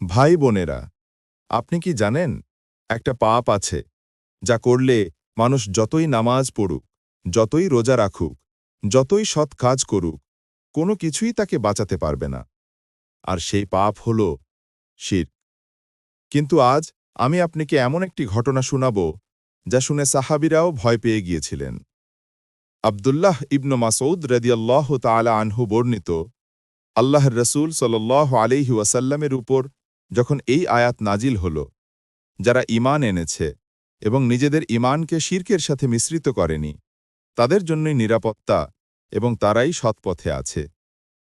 ভাই বোনেরা, আপনি কি জানেন, একটা পাপ আছে, যা করলে মানুষ যতই নামাজ পড়ুক, যতই রোজা রাখুক, যতই সৎ কাজ করুক, কোনো কিছুই তাকে বাঁচাতে পারবে না। আর সেই পাপ হল শির। কিন্তু আজ আমি আপনাকে এমন একটি ঘটনা শোনাব, যা শুনে সাহাবিরাও ভয় পেয়ে গিয়েছিলেন। আবদুল্লাহ ইবনু মাসৌদ রদিয়াল্লাহ তালা আনহু বর্ণিত, আল্লাহর রসুল সাল্লাহ আলিহি ওয়াসাল্লামের উপর যখন এই আয়াত নাজিল হল, যারা ইমান এনেছে এবং নিজেদের ইমানকে শির্কের সাথে মিশ্রিত করেনি, তাদের জন্যই নিরাপত্তা এবং তারাই সৎপথে আছে।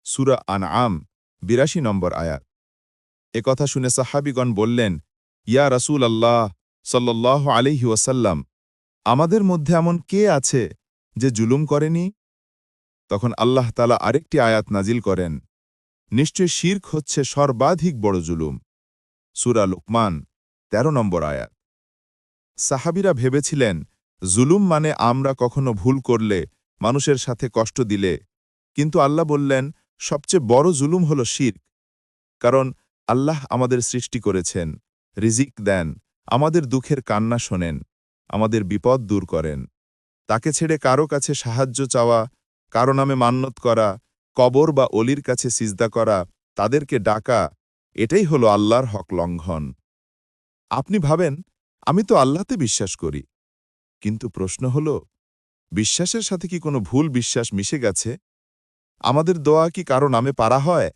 সুরা আন আম বিরাশি নম্বর আয়াত। কথা শুনে সাহাবিগণ বললেন, ইয়া রসুল আল্লাহ সাল্লাহ আলিহি ওয়াসাল্লাম, আমাদের মধ্যে এমন কে আছে যে জুলুম করেনি? তখন আল্লাহ তালা আরেকটি আয়াত নাজিল করেন, নিশ্চয় শির্ক হচ্ছে সর্বাধিক বড় জুলুম। সুরা লুকমান ১৩ নম্বর আয়াত। সাহাবিরা ভেবেছিলেন, জুলুম মানে আমরা কখনো ভুল করলে, মানুষের সাথে কষ্ট দিলে। কিন্তু আল্লাহ বললেন, সবচেয়ে বড় জুলুম হল শির্ক। কারণ, আল্লাহ আমাদের সৃষ্টি করেছেন, রিজিক দেন, আমাদের দুঃখের কান্না শোনেন, আমাদের বিপদ দূর করেন। তাকে ছেড়ে কারও কাছে সাহায্য চাওয়া, কারও নামে মান্যত করা, কবর বা অলির কাছে সিজদা করা, তাদেরকে ডাকা এটাই হলো আল্লাহর হক লঙ্ঘন। আপনি ভাবেন, আমি তো আল্লাহতে বিশ্বাস করি। কিন্তু প্রশ্ন হল, বিশ্বাসের সাথে কি কোনো ভুল বিশ্বাস মিশে গেছে? আমাদের দোয়া কি কারও নামে পারা হয়?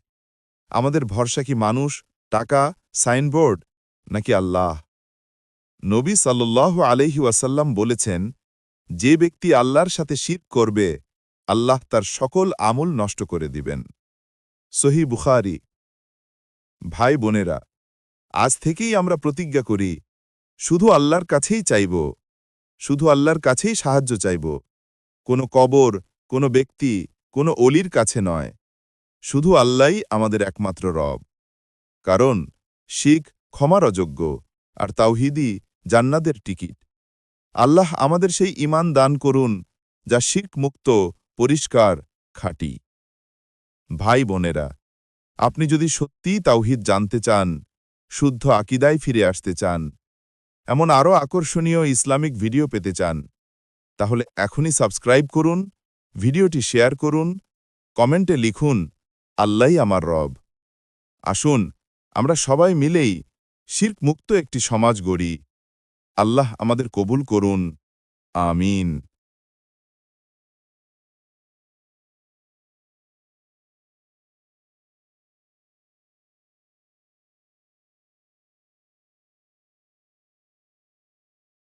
আমাদের ভরসা কি মানুষ, টাকা, সাইনবোর্ড, নাকি আল্লাহ? নবী সাল্লাহ আলহি ওয়াসাল্লাম বলেছেন, যে ব্যক্তি আল্লাহর সাথে শীত করবে, আল্লাহ তার সকল আমল নষ্ট করে দিবেন। সহি বুখারি ভাই বোনেরা আজ থেকেই আমরা প্রতিজ্ঞা করি, শুধু আল্লাহর কাছেই চাইব, শুধু আল্লাহর কাছেই সাহায্য চাইব। কোনো কবর, কোনো ব্যক্তি, কোনো অলির কাছে নয়, শুধু আল্লাহই আমাদের একমাত্র রব। কারণ শিখ ক্ষমার অযোগ্য, আর তাওহিদি জান্নাদের টিকিট। আল্লাহ আমাদের সেই ইমান দান করুন, যা শিখ মুক্ত, পরিষ্কার, খাঁটি। ভাই বোনেরা আপনি যদি সত্যিই তাওহিদ জানতে চান, শুদ্ধ আকিদায় ফিরে আসতে চান, এমন আরও আকর্ষণীয় ইসলামিক ভিডিও পেতে চান, তাহলে এখনই সাবস্ক্রাইব করুন, ভিডিওটি শেয়ার করুন, কমেন্টে লিখুন আল্লাহ আমার রব। আসুন, আমরা সবাই মিলেই শির্ক মুক্ত একটি সমাজ গড়ি। আল্লাহ আমাদের কবুল করুন। আমিন।